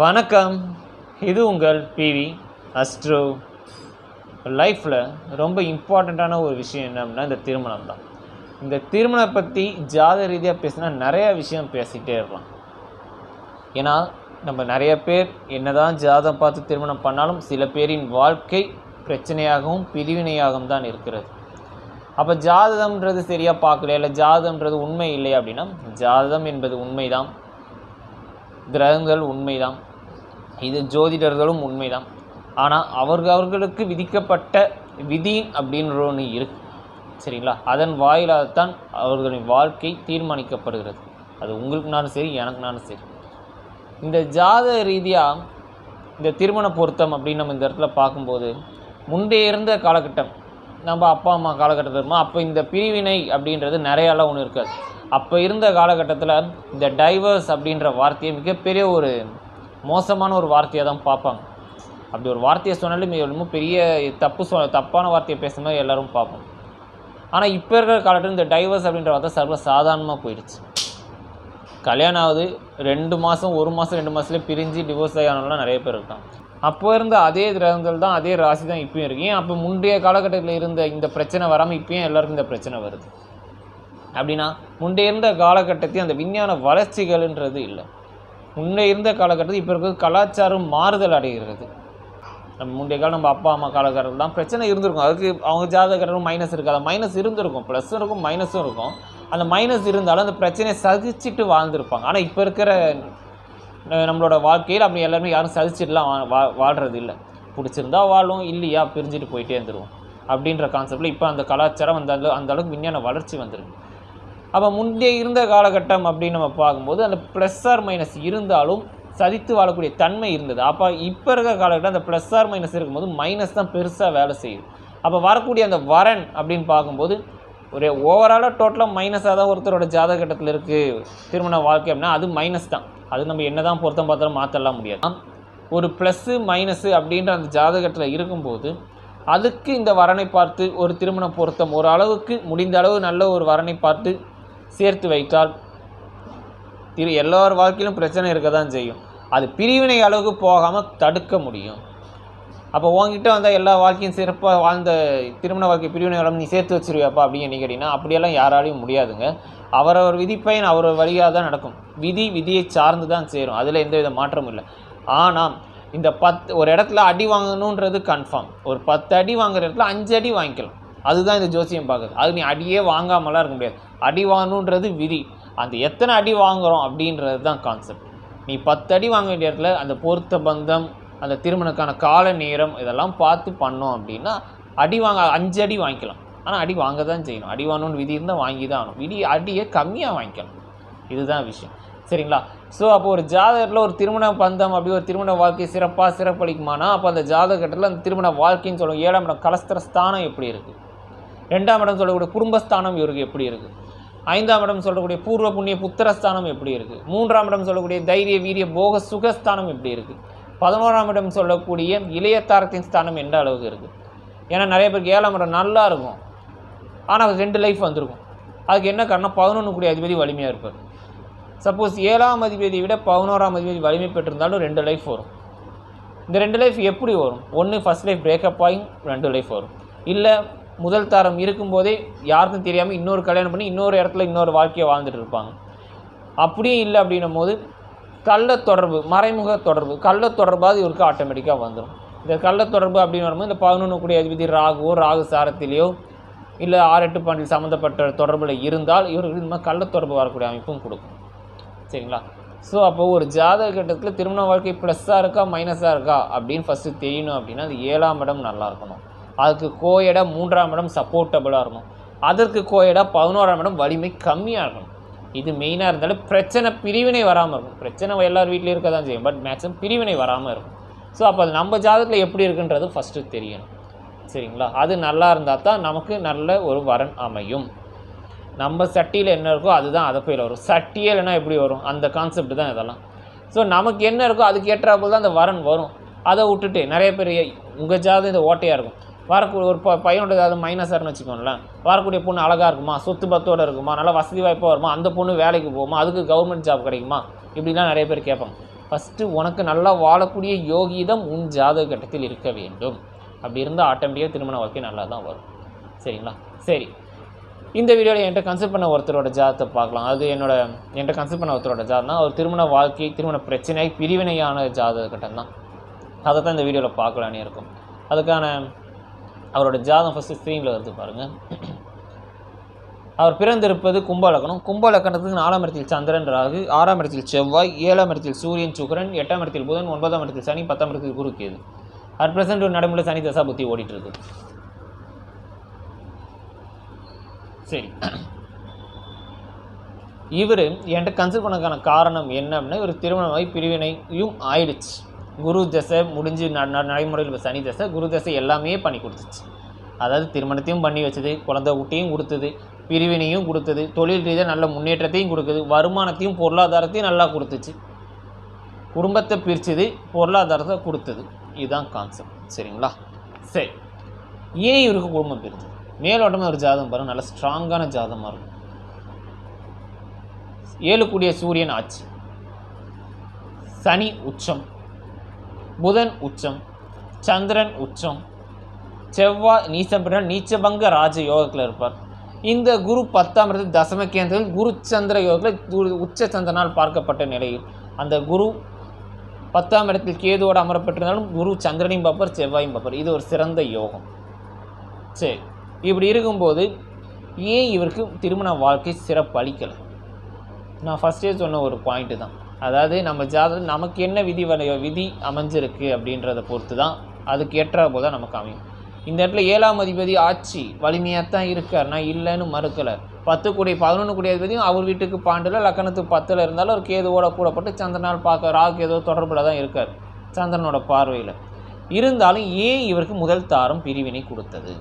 வணக்கம். இது உங்கள் பிவி அஸ்ட்ரோ. லைஃப்பில் ரொம்ப இம்பார்ட்டண்ட்டான ஒரு விஷயம் என்ன அப்படின்னா இந்த திருமணம் தான். இந்த திருமணம் பற்றி ஜாத ரீதியாக பேசினா நிறையா விஷயம் பேசிகிட்டே இருக்கலாம். ஏன்னா நம்ம நிறைய பேர் என்னதான் ஜாதம் பார்த்து திருமணம் பண்ணாலும் சில பேரின் வாழ்க்கை பிரச்சனையாகவும் பிரிவினையாகவும் தான் இருக்கிறது. அப்போ ஜாதகம்ன்றது சரியாக பார்க்கல இல்லை ஜாதகம்ன்றது உண்மை இல்லை அப்படின்னா ஜாதகம் என்பது உண்மைதான். கிரகங்கள் உண்மைதான். இது ஜோதிடர்களும் உண்மைதான். ஆனால் அவர்கள் அவர்களுக்கு விதிக்கப்பட்ட விதி அப்படின்ற ஒன்று இருக்கு. சரிங்களா? அதன் வாயிலாகத்தான் அவர்களின் வாழ்க்கை தீர்மானிக்கப்படுகிறது. அது உங்களுக்குனாலும் சரி எனக்குனாலும் சரி. இந்த ஜாத ரீதியாக இந்த திருமண பொருத்தம் அப்படின்னு நம்ம இந்த இடத்துல பார்க்கும்போது முந்தைய இருந்த காலகட்டம் நம்ம அப்பா அம்மா காலகட்டத்தில் இருந்தோம் அப்போ இந்த பிரிவினை அப்படின்றது நிறையாலாம் ஒன்று இருக்காது. அப்போ இருந்த காலகட்டத்தில் இந்த டைவர்ஸ் அப்படின்ற வார்த்தையை மிகப்பெரிய ஒரு மோசமான ஒரு வார்த்தையாக தான் பார்ப்பாங்க. அப்படி ஒரு வார்த்தையை சொன்னாலும் மிக ரொம்ப பெரிய தப்பு சொ தப்பான வார்த்தையை பேசுகிற மாதிரி பார்ப்போம் ஆனால் இப்போ இருக்கிற காலகட்டத்தில் இந்த டைவர்ஸ் அப்படின்ற வார்த்தை சர்வ சாதாரணமாக போயிடுச்சு. கல்யாணம் ஆகுது ரெண்டு மாதம் ஒரு மாதம் ரெண்டு மாதத்துலேயே பிரிஞ்சு டிவோர்ஸ் ஆகினவங்களாம் நிறைய பேர் இருக்கான் அப்போ இருந்த அதே கிரகங்கள் தான் அதே ராசி தான் இப்பயும் இருக்கு. ஏன் அப்போ முந்தைய காலகட்டத்தில் இருந்த இந்த பிரச்சனை வராமல் இப்பயும் எல்லாருக்கும் இந்த பிரச்சனை வருது? அப்படின்னா முன்னே இருந்த காலகட்டத்தில் அந்த விஞ்ஞான வளர்ச்சிகள்ன்றது இல்லை. முன்னே இருந்த காலகட்டத்தில் இப்போ இருக்கிற கலாச்சாரம் மாறுதல் அடைகிறது. நம்ம முந்தைய காலம் நம்ம அப்பா அம்மா காலகட்டத்தில் தான் பிரச்சனை இருந்திருக்கும். அதுக்கு அவங்க ஜாதகரும் மைனஸ் இருக்காது மைனஸ் இருந்திருக்கும். ப்ளஸ்ஸும் இருக்கும் மைனஸும் இருக்கும். அந்த மைனஸ் இருந்தாலும் அந்த பிரச்சனையை சகிச்சுட்டு வாழ்ந்திருப்பாங்க. ஆனால் இப்போ இருக்கிற நம்மளோட வாழ்க்கையில் அப்படி எல்லாருமே யாரும் சகிச்சுட்டுலாம் வா வா வாழ்கிறது இல்லை. பிடிச்சிருந்தா வாழும் இல்லையா பிரிஞ்சுட்டு போயிட்டே இருந்துருவோம். அப்படின்ற கான்செப்டில் இப்போ அந்த கலாச்சாரம் அந்த அந்த அளவுக்கு விஞ்ஞான வளர்ச்சி வந்துருக்கு. அப்போ முந்தைய இருந்த காலகட்டம் அப்படின்னு நம்ம பார்க்கும்போது அந்த ப்ளஸ் ஆர் மைனஸ் இருந்தாலும் சதித்து வாழக்கூடிய தன்மை இருந்தது. அப்போ இப்போ இருக்கிற காலகட்டம் அந்த ப்ளஸ் ஆர் மைனஸ் இருக்கும்போது மைனஸ் தான் பெருசாக வேலை செய்யுது. அப்போ வரக்கூடிய அந்த வரன் அப்படின்னு பார்க்கும்போது ஒரு ஓவராலாக டோட்டலாக மைனஸாக தான் ஒருத்தரோட ஜாதகட்டத்தில் இருக்குது திருமண வாழ்க்கை அப்படின்னா அது மைனஸ் தான். அது நம்ம என்ன தான் பொருத்தம் பார்த்தாலும் மாற்றலாம் முடியாது. ஒரு ப்ளஸ்ஸு மைனஸு அப்படின்ற அந்த ஜாதகத்தில் இருக்கும்போது அதுக்கு இந்த வரனை பார்த்து ஒரு திருமண பொருத்தம் ஒரு அளவுக்கு முடிந்த அளவு நல்ல ஒரு வரனை பார்த்து சேர்த்து வைத்தால் திரு எல்லோர் வாழ்க்கையிலும் பிரச்சனை இருக்க தான் செய்யும். அது பிரிவினை அளவுக்கு போகாமல் தடுக்க முடியும். அப்போ உங்ககிட்ட வந்தால் எல்லா வாழ்க்கையும் சிறப்பாக வாழ்ந்த திருமண வாழ்க்கை பிரிவினை அளவு நீ சேர்த்து வச்சிருவியாப்பா அப்படின்னு கேட்டிங்கன்னா அப்படியெல்லாம் யாராலையும் முடியாதுங்க. அவரவர் விதிப்பயன் அவர் வழியாக தான் நடக்கும். விதி விதியை சார்ந்து தான் சேரும். அதில் எந்த வித மாற்றமும் இல்லை. ஆனால் இந்த பத்து ஒரு இடத்துல அடி வாங்கணுன்றது கன்ஃபார்ம் ஒரு பத்து அடி வாங்குற இடத்துல அஞ்சு அடி வாங்கிக்கலாம். அதுதான் இந்த ஜோசியம் பார்க்குது. அது நீ அடியே வாங்காமலாம் இருக்க முடியாது. அடி வாங்கணுன்றது விதி. அந்த எத்தனை அடி வாங்குகிறோம் அப்படின்றது தான் கான்செப்ட் நீ பத்து அடி வாங்க வேண்டிய இடத்துல அந்த பொருத்த பந்தம் அந்த திருமணக்கான கால நேரம் இதெல்லாம் பார்த்து பண்ணோம் அப்படின்னா அடி வாங்க அஞ்சு அடி வாங்கிக்கலாம். ஆனால் அடி வாங்க தான் செய்யணும். அடி வாங்கணும்னு விதி இருந்தால் வாங்கி தான் ஆகணும். விதி அடியை கம்மியாக வாங்கிக்கலாம். இதுதான் விஷயம். சரிங்களா? ஸோ அப்போ ஒரு ஜாதகத்தில் ஒரு திருமண பந்தம் அப்படி ஒரு திருமண வாழ்க்கை சிறப்பாக சிறப்பளிக்குமானா அப்போ அந்த ஜாதகத்தில் அந்த திருமண வாழ்க்கைன்னு சொல்லுவோம் ஏழாம் இடம் கலஸ்திர ஸ்தானம் எப்படி இருக்குது ரெண்டாம் இடம் சொல்லக்கூடிய குடும்பஸ்தானம் இவருக்கு எப்படி இருக்குது ஐந்தாம் இடம் சொல்லக்கூடிய பூர்வ புண்ணிய புத்திரஸ்தானம் எப்படி இருக்குது மூன்றாம் இடம் சொல்லக்கூடிய தைரிய வீரிய போக சுகஸ்தானம் எப்படி இருக்குது பதினோராம் இடம் சொல்லக்கூடிய இளையத்தாரத்தின் ஸ்தானம் எந்த அளவுக்கு இருக்குது ஏன்னா நிறைய பேருக்கு ஏழாம் இடம் நல்லா இருக்கும். ஆனால் ரெண்டு லைஃப் வந்திருக்கும். அதுக்கு என்ன காரணம் பதினொன்று கூடிய அதிபதி வலிமையாக இருப்பார். சப்போஸ் ஏழாம் அதிபதியை விட பதினோராம் அதிபதி வலிமை பெற்றிருந்தாலும் ரெண்டு லைஃப் வரும். இந்த ரெண்டு லைஃப் எப்படி வரும்? ஒன்று ஃபஸ்ட் லைஃப் பிரேக்கப் ஆகும் ரெண்டு லைஃப் வரும். இல்லை முதல் தரம் இருக்கும்போதே யாருக்கும் தெரியாமல் இன்னொரு கல்யாணம் பண்ணி இன்னொரு இடத்துல இன்னொரு வாழ்க்கையை வாழ்ந்துட்டு இருப்பாங்க. அப்படியும் இல்லை அப்படின்னும் போது கள்ள தொடர்பு மறைமுக தொடர்பு கள்ள தொடர்பாவது இவருக்கு ஆட்டோமேட்டிக்காக வந்துடும் இந்த கள்ள தொடர்பு அப்படின்னு வரும்போது இந்த பதினொன்று கூடிய அதிபதி ராகுவோ ராகு சாரத்திலேயோ இல்லை ஆறு எட்டு பாண்டில் சம்மந்தப்பட்ட தொடர்பில் இருந்தால் இவருக்கு இந்த மாதிரி கள்ள தொடர்பு வரக்கூடிய அமைப்பும் கொடுக்கும். சரிங்களா? ஸோ அப்போ ஒரு ஜாதக கட்டத்தில் திருமண வாழ்க்கை ப்ளஸ்ஸாக இருக்கா மைனஸாக இருக்கா அப்படின்னு ஃபஸ்ட்டு தெரியணும் அப்படின்னா அது ஏழாம் இடம் நல்லா இருக்கணும். அதுக்கு கோயடா மூன்றாம் இடம் சப்போர்ட்டபுளாக இருக்கணும். அதற்கு கோயடா பதினோராம் இடம் வலிமை கம்மியாக இருக்கணும். இது மெயினாக இருந்தாலும் பிரச்சனை பிரிவினை வராமல் இருக்கும் பிரச்சனை எல்லார் வீட்லேயும் இருக்க தான் செய்யும். பட் மேக்ஸிமம் பிரிவினை வராமல் இருக்கும் ஸோ அப்போ அது நம்ம ஜாதகத்தில் எப்படி இருக்குன்றது ஃபஸ்ட்டு தெரியணும். சரிங்களா? அது நல்லா இருந்தால் தான் நமக்கு நல்ல ஒரு வரன் அமையும். நம்ம சட்டியில் என்ன இருக்கோ அதுதான் அதை போய் வரும். சட்டியே இல்லைன்னா எப்படி வரும்? அந்த கான்செப்ட் தான் இதெல்லாம். ஸோ நமக்கு என்ன இருக்கோ அதுக்கு ஏற்றாப்புல தான் அந்த வரன் வரும். அதை விட்டுட்டு நிறைய பேர் உங்கள் ஜாதகம் இந்த ஓட்டையாக இருக்கும். வரக்கூடிய ஒரு ப பையனோட ஏதாவது மைனஸார்னு வச்சுக்கோங்களேன். வரக்கூடிய பொண்ணு அழகாக இருக்குமா? சொத்து பத்தோட இருக்குமா? நல்லா வசதி வாய்ப்பாக வருமா? அந்த பொண்ணு வேலைக்கு போகுமா? அதுக்கு கவர்மெண்ட் ஜாப் கிடைக்குமா? இப்படிலாம் நிறைய பேர் கேட்பாங்க. ஃபஸ்ட்டு உனக்கு நல்லா வாழக்கூடிய யோகிதம் உன் ஜாதக கட்டத்தில் இருக்க வேண்டும். அப்படி இருந்தால் ஆட்டோமேட்டிக்காக திருமண வாழ்க்கை நல்லா தான் வரும். சரிங்களா? சரி. இந்த வீடியோவில் என்கிட்ட கன்சல்ட் பண்ண ஒருத்தரோட ஜாதத்தை பார்க்கலாம். அது என்னோட என்கிட்ட கன்சல்ட் பண்ண ஒருத்தரோட ஜாதம் தான் அவர் திருமண வாழ்க்கை திருமண பிரச்சனை பிரிவினையான ஜாதக கட்டம் தான். அதை தான் இந்த வீடியோவில் பார்க்கலான்னு இருக்கும். அதுக்கான அவரோட ஜாதகம் ஃபஸ்ட்டு ஸ்க்ரீனில் வருது பாருங்கள் அவர் பிறந்திருப்பது கும்ப லக்னம். கும்ப லக்கணத்துக்கு நாலாம் இடத்தில் சந்திரன் ராகு ஆறாம் இடத்தில் செவ்வாய் ஏழாம் இடத்தில் சூரியன் சுக்கரன் எட்டாம் இடத்தில் புதன் ஒன்பதாம் இடத்தில் சனி பத்தாம் இடத்தில் குரு கேது. அட் பிரசன்ட் ஒரு நடைமுறை சனி தசா புத்தி ஓடிட்டு இருக்கு சரி. இவர் என்கிட்ட கன்சல்ட் பண்ணக்கான காரணம் என்ன அப்படின்னா இவர் திருமணமாகி பிரிவினையும் ஆயிடுச்சு. குரு தசை முடிஞ்சு ந நடைமுறையில் இப்போ சனி தசை குரு தசை எல்லாமே பண்ணி கொடுத்துச்சு. அதாவது திருமணத்தையும் பண்ணி வச்சது குழந்தை ஊட்டியும் கொடுத்தது பிரிவினையும் கொடுத்தது தொழில் ரீதியாக நல்ல முன்னேற்றத்தையும் கொடுக்குது வருமானத்தையும் பொருளாதாரத்தையும் நல்லா கொடுத்துச்சு. குடும்பத்தை பிரிச்சது பொருளாதாரத்தை கொடுத்தது. இதுதான் கான்செப்ட் சரிங்களா? சரி. ஏன் இவருக்கு குடும்பம் பிரிஞ்சது? மேலோட்டமாக ஒரு ஜாதகம் பாருங்க. நல்ல ஸ்ட்ராங்கான ஜாதகமாக இருக்கும். ஏழு கூடிய சூரியன் ஆட்சி சனி உச்சம். புதன் உச்சம் சந்திரன் உச்சம் செவ்வாய் நீச்சம் பெற்றால் நீச்சபங்க ராஜ யோகத்தில் இருப்பார். இந்த குரு பத்தாம் இடத்தில் தசம கேந்திரத்தில் குரு சந்திர யோகத்தில் உச்ச சந்திரனால் பார்க்கப்பட்ட நிலையில். அந்த குரு பத்தாம் இடத்தில் கேதுவோடு அமரப்பட்டிருந்தாலும் குரு சந்திரனையும் பார்ப்பார் செவ்வாயும் பார்ப்பார். இது ஒரு சிறந்த யோகம். சரி இப்படி இருக்கும்போது ஏன் இவருக்கு திருமண வாழ்க்கை சிறப்பு அளிக்கலை? நான் ஃபஸ்ட்டே சொன்ன ஒரு பாயிண்ட்டு தான். அதாவது நம்ம ஜாதகம் நமக்கு என்ன விதி வலையோ விதி அமைஞ்சிருக்கு அப்படின்றத பொறுத்து தான் அதுக்கு ஏற்ற போது தான் நமக்கு அமையும். இந்த இடத்துல ஏழாம் அதிபதி ஆட்சி வலிமையாக தான் இருக்கார் நான் இல்லைன்னு மறுக்கலை. பத்து கூடிய பதினொன்று கூடிய அதிபதியும் அவர் வீட்டுக்கு பாண்டில் லக்கணத்துக்கு பத்தில் இருந்தாலும் ஒரு கேதுவோட கூடப்பட்டு சந்திரனால் பார்க்க ராகு ஏதோ தொடர்பில் தான் இருக்கார். சந்திரனோட பார்வையில். இருந்தாலும் ஏன் இவருக்கு முதல் தாரம் பிரிவினை கொடுத்தது?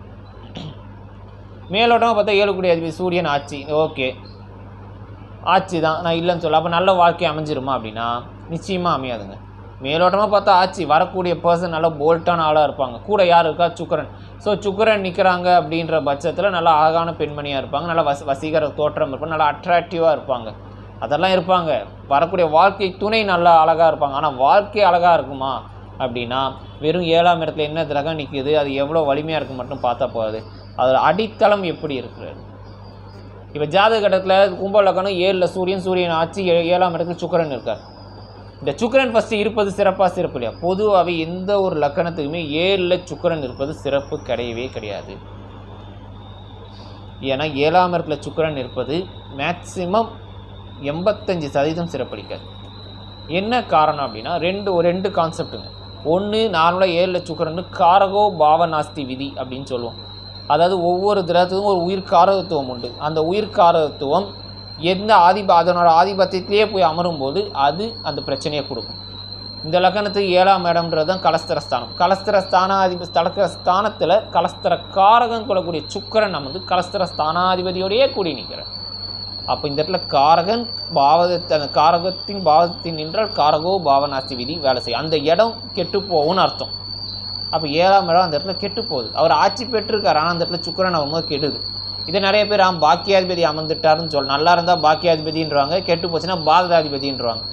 மேலோட்டமாக பார்த்தா ஏழு கூடிய அதிபதி சூரியன் ஆட்சி. ஓகே. ஆட்சி தான் நான் இல்லைன்னு சொல்ல அப்போ நல்ல வாழ்க்கை அமைஞ்சிருமா அப்படின்னா நிச்சயமாக அமையாதுங்க. மேலோட்டமாக பார்த்தா ஆட்சி வரக்கூடிய பர்சன் நல்லா போல்ட்டான ஆளாக இருப்பாங்க. கூட யார் இருக்கா? சுக்கரன். ஸோ சுக்கரன் நிற்கிறாங்க அப்படின்ற பட்சத்தில் நல்லா அழகான பெண்மணியாக இருப்பாங்க. நல்லா வச வசீகர தோற்றம் இருப்பாங்க நல்லா அட்ராக்டிவாக இருப்பாங்க. அதெல்லாம் இருப்பாங்க. வரக்கூடிய வாழ்க்கை துணை நல்லா அழகாக இருப்பாங்க. ஆனால் வாழ்க்கை அழகாக இருக்குமா அப்படின்னா வெறும் ஏழாம் இடத்துல என்ன கிரகம் நிற்கிது அது எவ்வளோ வலிமையாக இருக்கு மட்டும் பார்த்தா போகாது அதில் அடித்தளம் எப்படி இருக்கிறது? இப்போ ஜாதக கட்டத்தில் கும்பலக்கணம் ஏழில் சூரியன் சூரியன் ஆட்சி ஏ- ஏழாம் இடத்துல சுக்கிரன் இருக்கார். இந்த சுக்கிரன் ஃபஸ்ட்டு இருப்பது சிறப்பாக சிறப்பு இல்லையா? பொதுவாகவே எந்த ஒரு லக்கணத்துக்குமே ஏழில் சுக்கிரன் இருப்பது சிறப்பு கிடையவே கிடையாது. ஏன்னா ஏழாம் இடத்துல சுக்கிரன் இருப்பது மேக்சிமம் எண்பத்தஞ்சு சதவீதம் சிறப்பளிக்காது என்ன காரணம் அப்படின்னா ரெண்டு ரெண்டு கான்செப்ட்டுங்க ஒன்று நார்மலாக ஏழில் சுக்கிரன்னு காரகோ பாவநாஸ்தி விதி அப்படின்னு சொல்லுவோம். அதாவது ஒவ்வொரு கிரகத்துக்கும் ஒரு உயிர்காரகத்துவம் உண்டு. அந்த உயிர்காரகத்துவம் எந்த ஆதிப அதனோட ஆதிபத்தியத்திலேயே போய் அமரும்போது அது அந்த பிரச்சனையை கொடுக்கும். இந்த லக்கணத்துக்கு ஏழாம் இடம்ன்றது தான் கலஸ்தர ஸ்தானம் கலஸ்தர ஸ்தானத்தில் கலஸ்தர காரகம் கொள்ளக்கூடிய சுக்கரன் நம்ம வந்து கலஸ்தர ஸ்தானாதிபதியோடையே கூடி நிற்கிறார். அப்போ இந்த இடத்துல காரகன் பாவகத்தை அந்த காரகத்தின் பாவத்தின் நின்றால் காரகோ பாவநாசி விதி வேலை செய்யும். அந்த இடம் கெட்டு போகும்னு அர்த்தம். அப்போ ஏழாம் இடம் அந்த இடத்துல கெட்டு போகுது. அவர் ஆட்சி பெற்றிருக்கார். ஆனால் அந்த இடத்துல சுக்கரன் ஆகும்போது கெடுது. இதை நிறைய பேர் ஆம் பாக்கியாதிபதி அமர்ந்துட்டாருன்னு சொல்ல நல்லா இருந்தால் பாக்கியாதிபதின்றாங்க கெட்டு போச்சுன்னா பாதகாதிபதின்றாங்க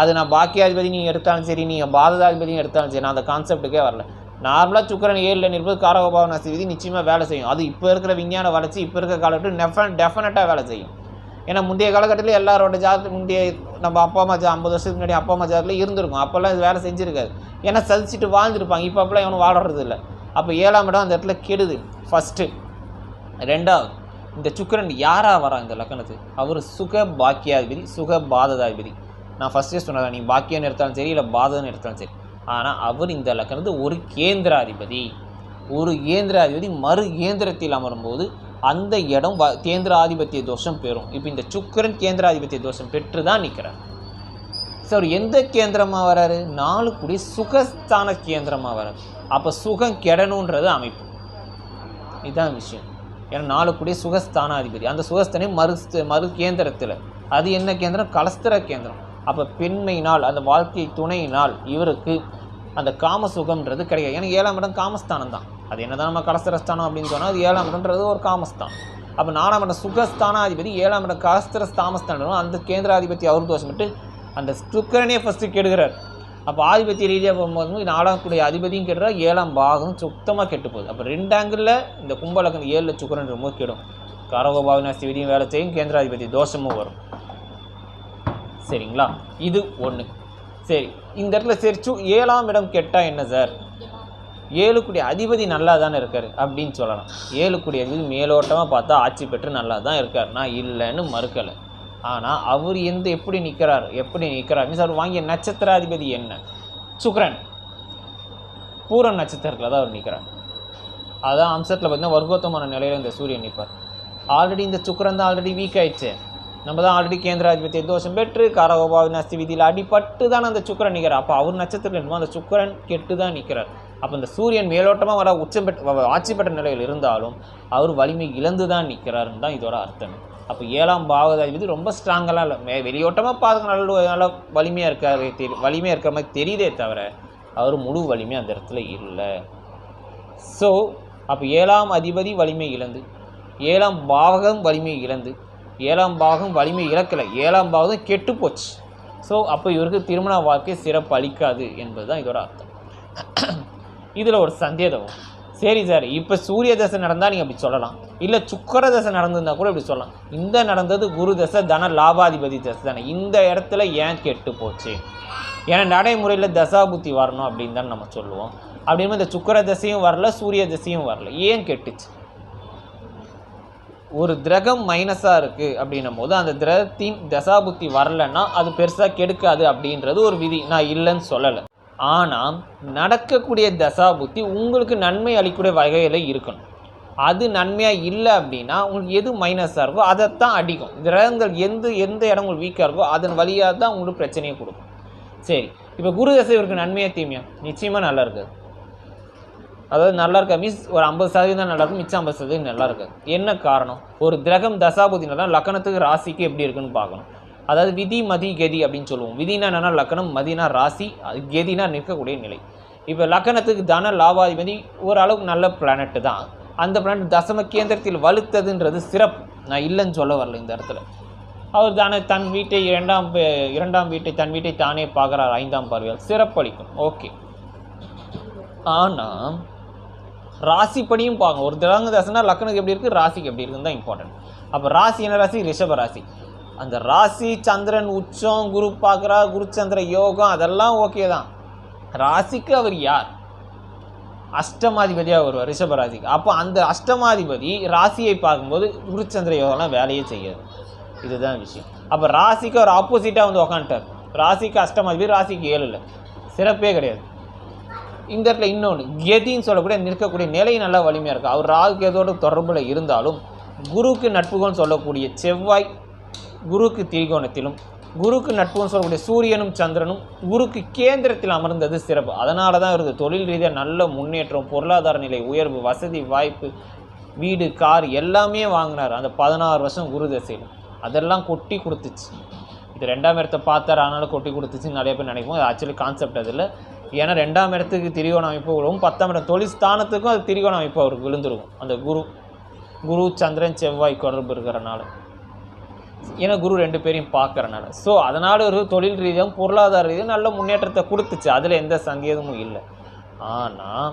அது நான் பாக்கியாதிபதி நீங்கள் எடுத்தாலும் சரி நீங்கள் பாததாதிபதியும் எடுத்தாலும் சரி நான் அந்த கான்செப்ட்டுக்கே வரல. நார்மலாக சுக்கிரன் ஏழில் நிற்பது காரகோபாவநாசி விதி நிச்சயமாக வேலை செய்யும். அது இப்போ இருக்கிற விஞ்ஞான வளர்ச்சி இப்போ இருக்கிற காலகட்டம் டெஃபன் டெஃபினட்டாக வேலை செய்யும். ஏன்னா முந்தைய காலகட்டத்தில் எல்லாரோட ஜாதி முந்தைய நம்ம அப்பா அம்மா ஜா ஐம்பது வருஷத்துக்கு முன்னாடி அப்பா அம்மா ஜாதகத்தில் இருந்திருக்கும். அப்போல்லாம் இது வேலை செஞ்சுருக்காது. ஏன்னா சதிச்சுட்டு வாழ்ந்துருப்பாங்க. இப்போ அப்போல்லாம் இவனும் வாழ்றது இல்லை அப்போ ஏழாம் இடம் அந்த இடத்துல கெடுது. ஃபஸ்ட்டு ரெண்டாவது இந்த சுக்கிரன் யாராக வரா இந்த லக்கணத்துக்கு அவர் சுக பாக்கியாதிபதி சுக பாததாதிபதி நான் ஃபஸ்ட்டே சொன்னதான் நீ பாக்கியம்னு எடுத்தாலும் சரி இல்லை பாதகம் எடுத்தாலும் சரி. ஆனால் அவர் இந்த லக்கணத்து ஒரு கேந்திராதிபதி. ஒரு கேந்திராதிபதி மறு கேந்திரத்தில் அமரும்போது அந்த இடம் வ- கேந்திராதிபத்திய தோஷம் பெறும். இப்போ இந்த சுக்கரன் கேந்திராதிபத்திய தோஷம் பெற்று தான் நிற்கிறார் சார் எந்த கேந்திரமாக வராரு? நாலு குடி சுகஸ்தான கேந்திரமாக வராரு. அப்போ சுகம் கெடணுன்றது அமைப்பு. இதுதான் விஷயம். ஏன்னா நாலு கூடிய சுகஸ்தானாதிபதி. அந்த சுகஸ்தானே மறு மறு கேந்திரத்தில். அது என்ன கேந்திரம்? கலஸ்தர கேந்திரம். அப்போ பெண்மையினால் அந்த வாழ்க்கை துணையினால் இவருக்கு அந்த காம சுகம்ன்றது கிடையாது. ஏன்னா ஏழாம் இடம் காமஸ்தானம் தான் அது என்னதான் நம்ம கலஸ்தரஸ்தானம் அப்படின்னு சொன்னால் அது ஏழாம் இடம்ன்றது ஒரு காமஸ்தான். அப்போ நாலாம் இடம் சுகஸ்தானாதிபதி ஏழாம் இடம் கலஸ்திரஸ்தாமஸ்தானம் அந்த கேந்திராதிபதி அவர் தோஷம் விட்டு அந்த சுக்கரனே ஃபஸ்ட்டு கெடுகிறார். அப்போ ஆதிபத்திய ரீதியாக போகும்போது நாலாம் கூடிய அதிபதியும் கெடுறார் ஏழாம் பாகம் சுத்தமாக கெட்டு போகுது. அப்போ ரெண்டு ஆங்கிளில் இந்த கும்பலக்கன் ஏழில் சுக்கரன் ரொம்ப கெடும். காரகோபாவினாஸ்தி விதியும் வேலை செய்யும் கேந்திராதிபதி தோஷமும் வரும். சரிங்களா? இது ஒன்று சரி இந்த இடத்துல சரி சு ஏழாம் இடம் கெட்டால் என்ன சார்? ஏழுக்குடிய அதிபதி நல்லா தானே இருக்கார் அப்படின்னு சொல்லலாம். ஏழுக்குடிய அதிபதி மேலோட்டமாக பார்த்தா ஆட்சி பெற்று நல்லா தான் இருக்கார். நான் இல்லைன்னு மறுக்கலை. ஆனால் அவர் எந்த எப்படி நிற்கிறார் எப்படி நிற்கிறார் மீன்ஸ் அவர் வாங்கிய நட்சத்திராதிபதி என்ன? சுக்ரன். பூர நட்சத்திரத்தில் தான் அவர் நிற்கிறார் அதான் அம்சத்தில் பார்த்தீங்கன்னா வர்க்கோத்தமான நிலையில் இந்த சூரியன் நிற்பார் ஆல்ரெடி இந்த சுக்கரன் தான் ஆல்ரெடி வீக் ஆயிடுச்சு. நம்ம தான் ஆல்ரெடி கேந்திராதிபத்திய தோஷம் பெற்று காரகோபாவி நஸ்தி விதியில் அடிபட்டு தான் அந்த சுக்கரன் நிற்கிறார் அப்போ அவர் நட்சத்திரம் என்னமோ அந்த சுக்கரன் கெட்டு தான் நிற்கிறார் அப்போ இந்த சூரியன் மேலோட்டமாக வர உச்சம் பெற்ற ஆட்சி பெற்ற நிலையில் இருந்தாலும் அவர் வலிமை இழந்து தான் நிற்கிறாருன்னு தான் இதோட அர்த்தம். அப்போ ஏழாம் பாவதாதிபதி ரொம்ப ஸ்ட்ராங்கெல்லாம் இல்லை மே வெளியோட்டமாக பார்க்க நல்ல நல்லா வலிமையாக இருக்காரு தெரி வலிமையாக இருக்கிற மாதிரி தெரியுதே தவிர அவர் முழு வலிமை அந்த இடத்துல இல்லை. ஸோ அப்போ ஏழாம் அதிபதி வலிமை இழந்து ஏழாம் பாவகம் வலிமை இழந்து ஏழாம் பாகம் வலிமை இழக்கலை ஏழாம் பாவகம் கெட்டு போச்சு. ஸோ அப்போ இவருக்கு திருமண வாழ்க்கை சிறப்பு அளிக்காது என்பது தான் இதோட அர்த்தம். இதில் ஒரு சந்தேகம். சரி சார் இப்போ சூரிய தசை நடந்தால் நீங்கள் அப்படி சொல்லலாம். இல்லை சுக்கர தசை நடந்திருந்தா கூட இப்படி சொல்லலாம். இந்த நடந்தது குரு தசை தன லாபாதிபதி தசை தானே. இந்த இடத்துல ஏன் கெட்டு போச்சு? ஏன்னா நடைமுறையில் தசாபுத்தி வரணும் அப்படின்னு தான் நம்ம சொல்லுவோம். அப்படின்னு இந்த சுக்கர தசையும் வரல சூரிய தசையும் வரல. ஏன் கெட்டுச்சு? ஒரு கிரகம் மைனஸாக இருக்குது அப்படின்னும் போது அந்த கிரகத்தின் தசாபுத்தி வரலன்னா அது பெருசாக கெடுக்காது அப்படின்றது ஒரு விதி. நான் இல்லைன்னு சொல்லலை. ஆனால் நடக்கக்கூடிய தசாபுத்தி உங்களுக்கு நன்மை அளிக்கக்கூடிய வகையில் இருக்கணும். அது நன்மையாக இல்லை அப்படின்னா உங்களுக்கு எது மைனஸாக இருக்கோ அதைத்தான் அடிக்கும். கிரகங்கள் எந்த எந்த இடம் உங்களுக்கு வீக்காக இருக்கோ அதன் வழியாக தான் உங்களுக்கு பிரச்சனையை கொடுக்கும். சரி இப்போ குரு தசை இவருக்கு நன்மையாக தீமையா? நிச்சயமாக நல்லா இருக்குது. அதாவது நல்லா இருக்கா? மீன்ஸ் ஒரு ஐம்பது சதவீதம் நல்லா இருக்கும் மிச்சம் ஐம்பது சதவீதம் நல்லா இருக்காது. என்ன காரணம்? ஒரு கிரகம் தசாபுதி நல்லா லக்கணத்துக்கு ராசிக்கு எப்படி இருக்குன்னு பார்க்கணும். அதாவது விதி மதி கதி அப்படின்னு சொல்லுவோம். விதினா என்னென்னா லக்கணம் மதினா ராசி அது கதினா நிற்கக்கூடிய நிலை. இப்போ லக்கணத்துக்கு தன லாபாதிபதி ஓரளவுக்கு நல்ல பிளானட்டு தான். அந்த பிளானட் தசம கேந்திரத்தில் வலுத்ததுன்றது சிறப்பு. நான் இல்லைன்னு சொல்ல வரல இந்த இடத்துல. அவர் தானே தன் வீட்டை இரண்டாம் பே- இரண்டாம் வீட்டை தன் வீட்டை தானே பார்க்குறார் ஐந்தாம் பார்வையால். சிறப்பளிக்கும். ஓகே. ஆனால் ராசிப்படியும் பார்க்கணும் ஒரு திரங்க தசைனா லக்னத்துக்கு எப்படி இருக்குது ராசிக்கு எப்படி இருக்குன்னு தான் இம்பார்ட்டன்ட் அப்போ ராசி என்ன ராசி? ரிஷப ராசி. அந்த ராசி சந்திரன் உச்சம் குரு பார்க்குறா குருச்சந்திர யோகம் அதெல்லாம் ஓகே தான். ராசிக்கு அவர் யார்? அஷ்டமாதிபதியாக வருவார் ரிஷபராசிக்கு. அப்போ அந்த அஷ்டமாதிபதி ராசியை பார்க்கும்போது குருச்சந்திர யோகம்லாம் வேலையே செய்யாது. இதுதான் விஷயம். அப்போ ராசிக்கு அவர் ஆப்போசிட்டாக வந்து உக்காந்துட்டார். ராசிக்கு அஷ்டமாதிபதி ராசிக்கு ஏழு இல்லை. சிறப்பே கிடையாது. இந்த இடத்துல இன்னொன்று கெதின்னு சொல்லக்கூடிய நிற்கக்கூடிய நிலை நல்லா வலிமையாக இருக்குது அவர் ராகு கேதோடு தொடர்பில் இருந்தாலும் குருக்கு நட்புகள்னு சொல்லக்கூடிய செவ்வாய் குருக்கு திரிகோணத்திலும் குருக்கு நட்புன்னு சொல்லக்கூடிய சூரியனும் சந்திரனும் குருக்கு கேந்திரத்தில் அமர்ந்தது சிறப்பு. அதனால தான் இருந்தது தொழில் ரீதியாக நல்ல முன்னேற்றம் பொருளாதார நிலை உயர்வு வசதி வாய்ப்பு வீடு கார் எல்லாமே வாங்கினார். அந்த பதினாறு வருஷம் குரு தசையில். அதெல்லாம் கொட்டி கொடுத்துச்சு. இது ரெண்டாம் இடத்தை பார்த்தார் ஆனாலும் கொட்டி கொடுத்துச்சு நிறைய பேர் நினைக்கும் அது ஆக்சுவலி கான்செப்ட் அதில் ஏன்னா ரெண்டாம் இடத்துக்கு திரிகோண அமைப்பு விழுவும் பத்தாம் இடம் தொழில் ஸ்தானத்துக்கும் அது திரிகோண அமைப்பு அவருக்கு விழுந்துருக்கும். அந்த குரு குரு சந்திரன் செவ்வாய் தொடர்பு இருக்கிறனால. ஏன்னா குரு ரெண்டு பேரையும் பார்க்குறனால. ஸோ அதனால் ஒரு தொழில் ரீதியாகவும் பொருளாதார ரீதியாக நல்ல முன்னேற்றத்தை கொடுத்துச்சு. அதில் எந்த சங்கேதமும் இல்லை. ஆனால்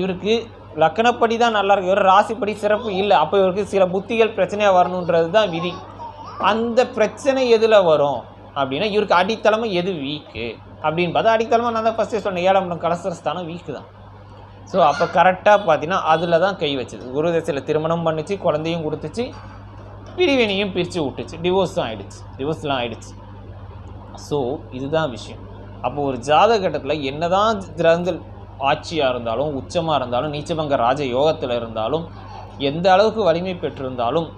இவருக்கு லக்கணப்படி தான் நல்லா இருக்கு. இவர் ராசிப்படி சிறப்பு இல்லை. அப்போ இவருக்கு சில புத்திகள் பிரச்சனையாக வரணுன்றது தான் விதி. அந்த பிரச்சனை எதில் வரும்? அப்படின்னா இவருக்கு அடித்தளமை எது வீக்கு அப்படின்னு பார்த்தா அடித்தளமாக நான் தான் ஃபஸ்ட்டே சொன்னேன். ஏழாம் இடம் கலசரஸ்தானம் வீக்கு தான். ஸோ அப்போ கரெக்டாக பார்த்தீங்கன்னா அதில் தான் கை வச்சது. குரு தசையில் திருமணம் பண்ணிச்சு குழந்தையும் கொடுத்துச்சு. பிரிவினையும் பிரித்து விட்டுச்சு. டிவோர்ஸும் ஆகிடுச்சு டிவோர்ஸ்லாம் ஆயிடுச்சு. ஸோ இதுதான் விஷயம். அப்போ ஒரு ஜாத கட்டத்தில் என்னதான் திறந்தல் ஆட்சியாக இருந்தாலும் உச்சமாக இருந்தாலும் நீச்சபங்க ராஜ யோகத்தில் இருந்தாலும் எந்த அளவுக்கு வலிமை பெற்றிருந்தாலும்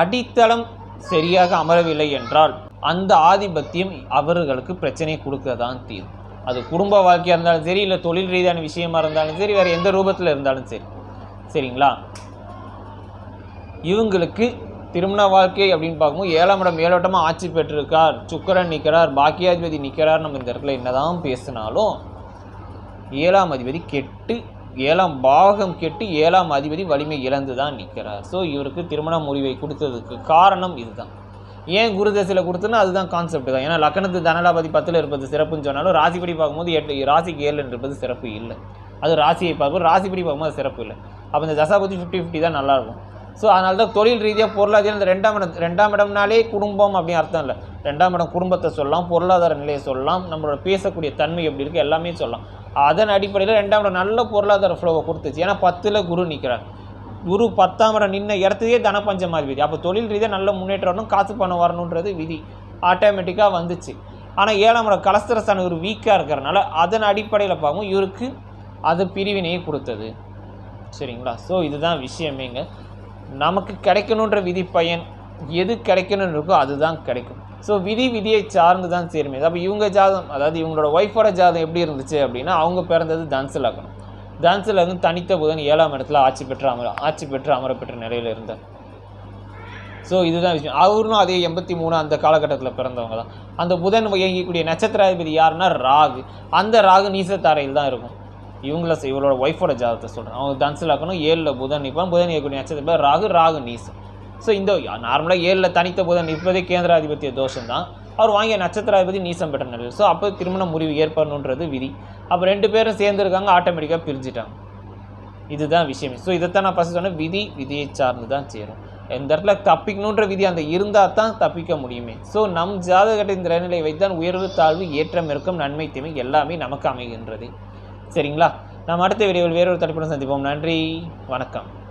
அடித்தளம் சரியாக அமரவில்லை என்றால் அந்த ஆதிபத்தியம் அவர்களுக்கு பிரச்சனையை கொடுக்க தான் தீரும். அது குடும்ப வாழ்க்கையாக இருந்தாலும் சரி இல்லை தொழில் ரீதியான விஷயமா இருந்தாலும் சரி வேறு எந்த ரூபத்தில் இருந்தாலும் சரி. சரிங்களா? இவங்களுக்கு திருமண வாழ்க்கை அப்படின்னு பார்க்கும்போது ஏழாம் இடம் மேலோட்டமாக ஆட்சி பெற்றிருக்கார் சுக்கரன் நிற்கிறார் பாக்கியாதிபதி நிற்கிறார் நம்ம இந்த இடத்துல என்னதான் பேசினாலும் ஏழாம் அதிபதி கெட்டு ஏழாம் பாகம் கெட்டு ஏழாம் அதிபதி வலிமை இழந்து தான் நிற்கிறார் ஸோ இவருக்கு திருமண முறிவை கொடுத்ததுக்கு காரணம் இதுதான். ஏன் குரு தசையில் கொடுத்தோன்னா அதுதான் கான்செப்ட் தான். ஏன்னா லக்கணத்து தனலாபதி பத்தில் இருப்பது சிறப்புன்னு சொன்னாலும் ராசிப்படி பார்க்கும்போது எட்டு ராசிக்கு ஏழு இருப்பது சிறப்பு இல்லை. அது ராசியை பார்க்கும்போது ராசிப்படி பார்க்கும்போது சிறப்பு இல்லை. அப்போ இந்த தசாபதி ஃபிஃப்டி ஃபிஃப்டி தான் நல்லாயிருக்கும். ஸோ அதனால தான் தொழில் ரீதியாக பொருளாதாரம் இந்த ரெண்டாம் இடம் ரெண்டாம் இடம்னாலே குடும்பம் அப்படின்னு அர்த்தம் இல்லை. ரெண்டாம் இடம் குடும்பத்தை சொல்லலாம் பொருளாதார நிலையை சொல்லலாம் நம்மளோட பேசக்கூடிய தன்மை எப்படி இருக்குது எல்லாமே சொல்லலாம். அதன் அடிப்படையில் ரெண்டாம் இடம் நல்ல பொருளாதார ஃப்ளோவை கொடுத்துச்சு. ஏன்னா பத்தில் குரு நிற்கிறார் குரு பத்தாம் இடம் நின்ன இடத்துக்கே விதி அப்போ தொழில் ரீதியாக நல்ல முன்னேற்றம் வரணும் காசு பணம் வரணுன்றது விதி. ஆட்டோமேட்டிக்காக வந்துச்சு. ஆனால் ஏழாம் இடம் கலஸ்தரஸ்தான ஒரு வீக்காக இருக்கிறனால அதன் அடிப்படையில் பார்க்கும் இவருக்கு அது பிரிவினையை கொடுத்தது. சரிங்களா? ஸோ இதுதான் விஷயமேங்க. நமக்கு கிடைக்கணுன்ற விதி பயன் எது கிடைக்கணும்னு இருக்கோ அதுதான் கிடைக்கும். ஸோ விதி விதியை சார்ந்து தான் சேருமே. அப்போ இவங்க ஜாதம் அதாவது இவங்களோட ஒய்ஃபோட ஜாதம் எப்படி இருந்துச்சு அப்படின்னா அவங்க பிறந்தது தனுசு லக்னம். தனுசு லக்னம் தனித்த புதன் ஏழாம் இடத்துல ஆட்சி பெற்ற அமர ஆட்சி பெற்று அமர பெற்ற நிலையில் இருந்தார். ஸோ இதுதான் விஷயம். அவரும் அதே எண்பத்தி மூணு அந்த காலகட்டத்தில் பிறந்தவங்க தான். அந்த புதன் இயங்கக்கூடிய நட்சத்திராதிபதி யாருன்னா ராகு. அந்த ராகு நீசத்தாரையில் தான் இருக்கும். இவங்கள இவளோட ஒய்ஃபோட ஜாதகத்தை சொல்கிறேன் அவங்க தனுசு லக்கணும் ஏழில் புதன் நிற்பான் புதன் இயக்கக்கூடிய நட்சத்திரம் ராகு ராகு நீசம். ஸோ இந்த நார்மலாக ஏழில் தனித்த புதன் நிற்பதே கேந்திராதிபத்திய தோஷம் தான் அவர் வாங்கிய நட்சத்திராதிபதி நீசம் பெற்ற நிலையில். ஸோ அப்போ திருமண முறிவு ஏற்படணுன்றது விதி. அப்போ ரெண்டு பேரும் சேர்ந்துருக்காங்க ஆட்டோமேட்டிக்காக பிரிஞ்சிட்டாங்க. இதுதான் விஷயம். ஸோ இதைத்தான் நான் ஃபஸ்ட் சொன்னேன். விதி விதியை சார்ந்து தான் சேரும். எந்த இடத்துல தப்பிக்கணுன்ற விதி அந்த இருந்தால் தான் தப்பிக்க முடியுமே. ஸோ நம் ஜாதகத்தின் நிலையை வைத்தான் உயர்வு தாழ்வு ஏற்றம் இருக்கும் நன்மை தீமை எல்லாமே நமக்கு அமைகின்றது. சரிங்களா? நாம் அடுத்த வீடியோவில் வேறொரு தலைப்புடன் சந்திப்போம். நன்றி. வணக்கம்.